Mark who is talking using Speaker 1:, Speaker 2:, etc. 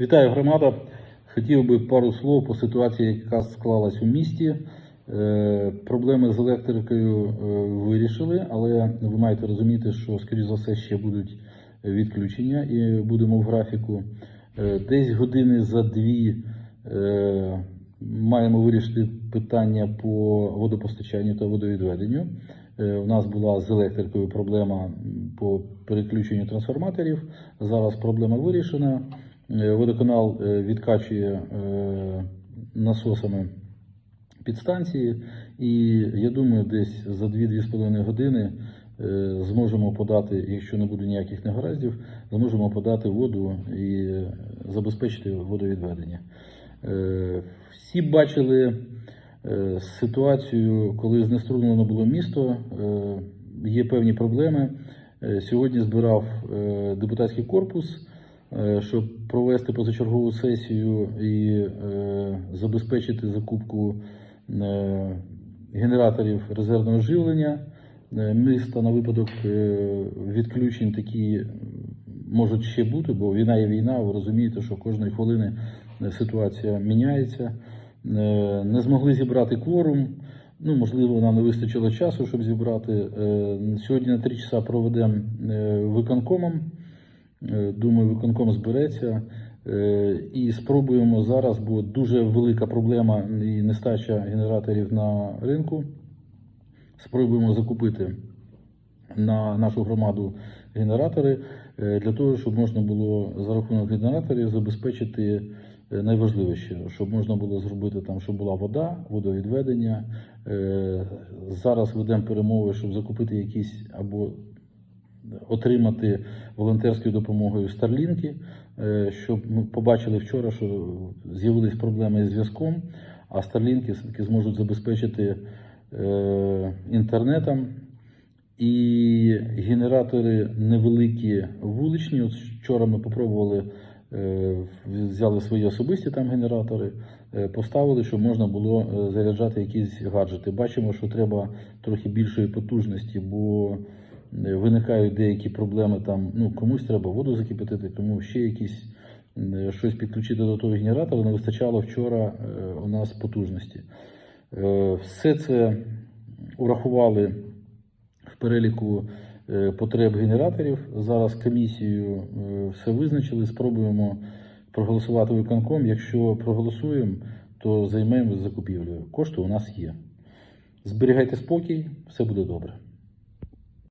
Speaker 1: Вітаю громада. Хотів би пару слов по ситуації, яка склалась у місті. Е, Проблеми з електрикою е, вирішили, але ви маєте розуміти, що, скоріш за все, ще будуть відключення і будемо в графіку. Е, Десь години за дві маємо вирішити питання по водопостачанню та водовідведенню. У нас була з електрикою проблема по переключенню трансформаторів. Зараз проблема вирішена. Е, Водоканал е, відкачує е, насосами підстанції, і я думаю, десь за 2-2,5 години зможемо подати, якщо не буде ніяких негараздів, зможемо подати воду і забезпечити водовідведення. Всі бачили ситуацію, коли знеструмлено було місто, є певні проблеми. Сьогодні збирав депутатський корпус, щоб провести позачергову сесію і е, забезпечити закупку е, генераторів резервного живлення е, міста на випадок е, відключень, такі можуть ще бути, бо війна є війна. Ви розумієте, що кожної хвилини е, ситуація міняється. Е, Не змогли зібрати кворум. Ну, можливо, нам не вистачило часу, щоб зібрати. Е, Сьогодні на три часа проведемо е, виконкомом. Е, Думаю, виконком збереться. Е, І спробуємо зараз, бо дуже велика проблема і нестача генераторів на ринку. Спробуємо закупити на нашу громаду генератори е, для того, щоб можна було за рахунок генераторів забезпечити найважливіше, щоб можна було зробити там, щоб була вода, водовідведення. Зараз ведемо перемови, щоб закупити якісь або отримати волонтерською допомогою старлінки, е, щоб ми побачили вчора, що з'явились проблеми з зв'язком, а старлінки все-таки зможуть забезпечити е, інтернетом. І генератори невеликі вуличні. От вчора ми попробували, е, взяли свої особисті там генератори, поставили, щоб можна було заряджати якісь гаджети. Бачимо, що треба трохи більшої потужності, бо виникають деякі проблеми там. Ну, комусь треба воду закипятити, кому ще якісь щось підключити до того генератора. Не вистачало вчора е, у нас потужності. Е, Все це урахували в переліку е, потреб генераторів. Зараз комісією е, все визначили. Спробуємо проголосувати виконком. Якщо проголосуємо, то займемося закупівлею. Кошти у нас є. Зберігайте спокій, все буде добре.